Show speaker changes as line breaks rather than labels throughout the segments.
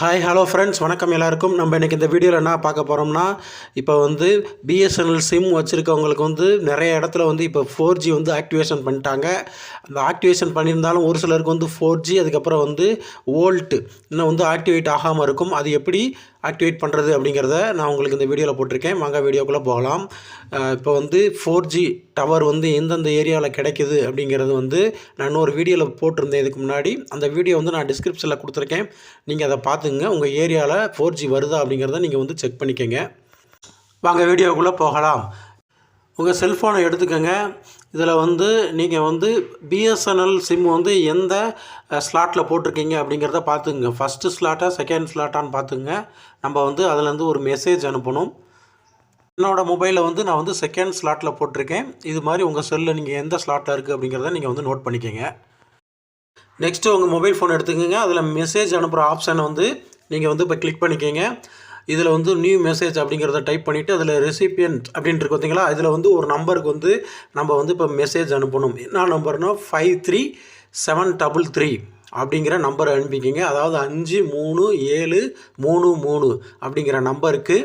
Hi hello friends வணக்கம் எல்லாருக்கும். நம்ம இன்றைக்கி இந்த வீடியோவில் என்ன பார்க்க போகிறோம்னா இப்போ வந்து பிஎஸ்என்எல் சிம் வச்சுருக்கவங்களுக்கு வந்து நிறைய இடத்துல வந்து இப்போ ஃபோர் ஜி வந்து ஆக்டிவேஷன் பண்ணிட்டாங்க. அந்த ஆக்டிவேஷன் பண்ணியிருந்தாலும் ஒரு சிலருக்கு வந்து ஃபோர் ஜி அதுக்கப்புறம் வந்து ஓல்ட்டு இன்னும் வந்து ஆக்டிவேட் ஆகாமல் இருக்கும். அது எப்படி ஆக்டிவேட் பண்ணுறது அப்படிங்கிறத நான் உங்களுக்கு இந்த வீடியோவில் போட்டிருக்கேன். வாங்க வீடியோக்குள்ளே போகலாம். இப்போ வந்து ஃபோர் ஜி டவர் வந்து எந்தெந்த ஏரியாவில் கிடைக்குது அப்படிங்கிறது வந்து நான் இன்னொரு வீடியோவில் போட்டிருந்தேன். இதுக்கு முன்னாடி அந்த வீடியோ வந்து நான் டிஸ்கிரிப்ஷனில் கொடுத்துருக்கேன். நீங்கள் அதை பார்த்துங்க. உங்கள் ஏரியாவில் ஃபோர் ஜி வருதா அப்படிங்கிறத நீங்கள் வந்து செக் பண்ணிக்கோங்க. வாங்க வீடியோக்குள்ளே போகலாம். உங்கள் செல்ஃபோனை எடுத்துக்கோங்க. இதில் வந்து நீங்கள் வந்து பிஎஸ்என்எல் சிம் வந்து எந்த ஸ்லாட்டில் போட்டிருக்கீங்க அப்படிங்கிறத பார்த்துங்க ஃபஸ்ட்டு ஸ்லாட்டாக செகண்ட் ஸ்லாட்டான்னு பார்த்துங்க நம்ம வந்து அதுலேருந்து ஒரு மெசேஜ் அனுப்பணும். என்னோடய மொபைலில் வந்து நான் வந்து செகண்ட் ஸ்லாட்டில் போட்டிருக்கேன். இது மாதிரி உங்கள் செல்லில் நீங்கள் எந்த ஸ்லாட்டில் இருக்குது அப்படிங்கிறத நீங்கள் வந்து நோட் பண்ணிக்கோங்க. நெக்ஸ்ட்டு உங்கள் மொபைல் ஃபோன் எடுத்துக்கோங்க. அதில் மெசேஜ் அனுப்புகிற ஆப்ஷனை வந்து நீங்கள் வந்து இப்போ கிளிக் பண்ணிக்கோங்க. இதில் வந்து நியூ மெசேஜ் அப்படிங்கிறத டைப் பண்ணிவிட்டு அதில் ரெசிபியன்ட் அப்படின்ட்டு இருக்கு பார்த்தீங்களா இதில் வந்து ஒரு நம்பருக்கு வந்து நம்ம வந்து இப்போ மெசேஜ் அனுப்பணும். என்ன நம்பர்னால் five three seven double three அப்படிங்கிற நம்பரை அனுப்பிக்கிங்க. அதாவது அஞ்சு மூணு ஏழு மூணு மூணு அப்படிங்கிற நம்பருக்கு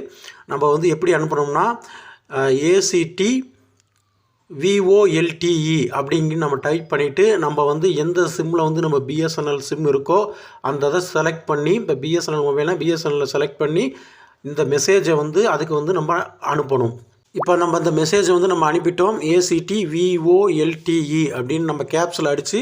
நம்ம வந்து எப்படி அனுப்பணும்னா ஏசிடி விஓஎல்டிஇ அப்படிங்கன்னு நம்ம டைப் பண்ணிவிட்டு நம்ம வந்து எந்த சிம்மில் வந்து நம்ம பிஎஸ்என்எல் சிம் இருக்கோ அந்த இதை செலக்ட் பண்ணி இப்போ பிஎஸ்என்எல் மொபைல்னால் பிஎஸ்என்எல்ல செலக்ட் பண்ணி இந்த மெசேஜை வந்து அதுக்கு வந்து நம்ம அனுப்பணும். இப்போ நம்ம அந்த மெசேஜை வந்து நம்ம அனுப்பிட்டோம் ஏசிடி விஓஎல்டிஇ அப்படின்னு நம்ம கேப்ஸில் அடித்து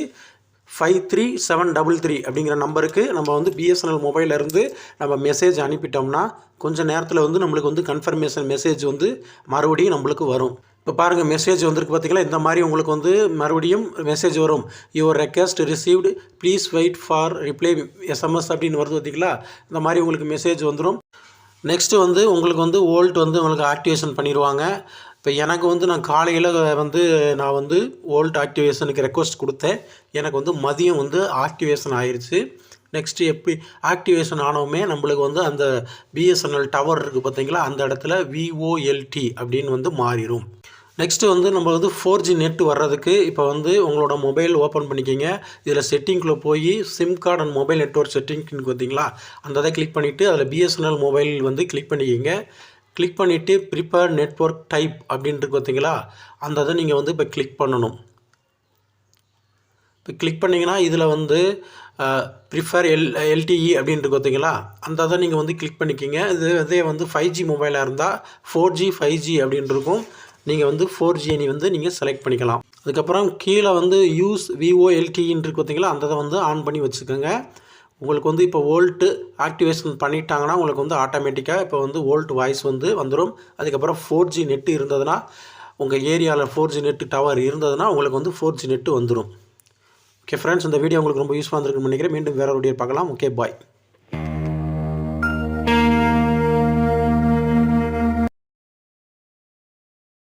five three seven double three அப்படிங்கிற நம்பருக்கு நம்ம வந்து பிஎஸ்என்எல் மொபைலேருந்து நம்ம மெசேஜ் அனுப்பிட்டோம்னா கொஞ்சம் நேரத்தில் வந்து நம்மளுக்கு வந்து கன்ஃபர்மேஷன் மெசேஜ் வந்து மறுபடியும் நம்மளுக்கு வரும். இப்போ பாருங்கள் மெசேஜ் வந்திருக்கு பார்த்தீங்களா இந்த மாதிரி உங்களுக்கு வந்து மறுபடியும் மெசேஜ் வரும். Your request received please wait for reply SMS அப்படின்னு வருது பார்த்தீங்களா இந்த மாதிரி உங்களுக்கு மெசேஜ் வந்துடும் நெக்ஸ்ட்டு வந்து உங்களுக்கு வந்து ஓல்ட் வந்து உங்களுக்கு ஆக்டிவேஷன் பண்ணிடுவாங்க. இப்போ எனக்கு வந்து நான் காலையில் வந்து நான் வந்து ஓல்ட் ஆக்டிவேஷனுக்கு ரெக்வஸ்ட் கொடுத்தேன். எனக்கு வந்து மதியம் வந்து ஆக்டிவேஷன் ஆயிடுச்சு நெக்ஸ்ட்டு எப்படி ஆக்டிவேஷன் ஆனவுமே நம்மளுக்கு வந்து அந்த பிஎஸ்என்எல் டவர் இருக்குது பார்த்தீங்களா அந்த இடத்துல விஓஎல்டி அப்படின்னு வந்து மாறிடும் நெக்ஸ்ட்டு வந்து நம்ம வந்து ஃபோர் ஜி நெட் வர்றதுக்கு இப்போ வந்து உங்களோட மொபைல் ஓப்பன் பண்ணிக்கிங்க. இதில் செட்டிங்குள்ளே போய் SIM card and mobile network செட்டிங்னு பார்த்தீங்களா அந்த இதை கிளிக் பண்ணிவிட்டு அதில் பிஎஸ்என்எல் மொபைல் வந்து கிளிக் பண்ணிக்கிங்க. கிளிக் பண்ணிவிட்டு ப்ரிப்பேர் நெட்ஒர்க் டைப் அப்படின்ட்டு பார்த்தீங்களா? அந்த இதை நீங்கள் வந்து இப்போ கிளிக் பண்ணணும். இப்போ கிளிக் பண்ணிங்கன்னா இதில் வந்து ப்ரிஃபர் எல் எல்டிஇ அப்படின்ட்டு பார்த்தீங்களா? அந்த இதை நீங்கள் வந்து கிளிக் பண்ணிக்கிங்க. இது இதே வந்து ஃபைவ் ஜி மொபைலாக இருந்தால் ஃபோர் ஜி ஃபைவ் ஜி அப்படின்ட்டு இருக்கும் நீங்கள் வந்து ஃபோர் ஜினி வந்து நீங்கள் செலக்ட் பண்ணிக்கலாம். அதுக்கப்புறம் கீழே வந்து யூஸ் விஓஎல்டின்னு இருக்கு பார்த்தீங்களா? அந்த இதை வந்து ஆன் பண்ணி வச்சுக்கோங்க. உங்களுக்கு வந்து இப்போ வோல்ட்டு ஆக்டிவேஷன் பண்ணிட்டாங்கன்னா உங்களுக்கு வந்து ஆட்டோமேட்டிக்காக இப்போ வந்து வோல்ட் வாய்ஸ் வந்து வந்துடும் அதுக்கப்புறம் ஃபோர் ஜி நெட்டு இருந்ததுன்னா உங்கள் ஏரியாவில் ஃபோர் ஜி நெட்டு டவர் இருந்ததுன்னா உங்களுக்கு வந்து ஃபோர் ஜி நெட்டு வந்துடும் ஓகே ஃப்ரெண்ட்ஸ் இந்த வீடியோ உங்களுக்கு ரொம்ப யூஸ்ஃபுல்லாக இருந்திருக்குன்னு நினைக்கிறேன். மீண்டும் வேறு வீடியோ பார்க்கலாம். Okay bye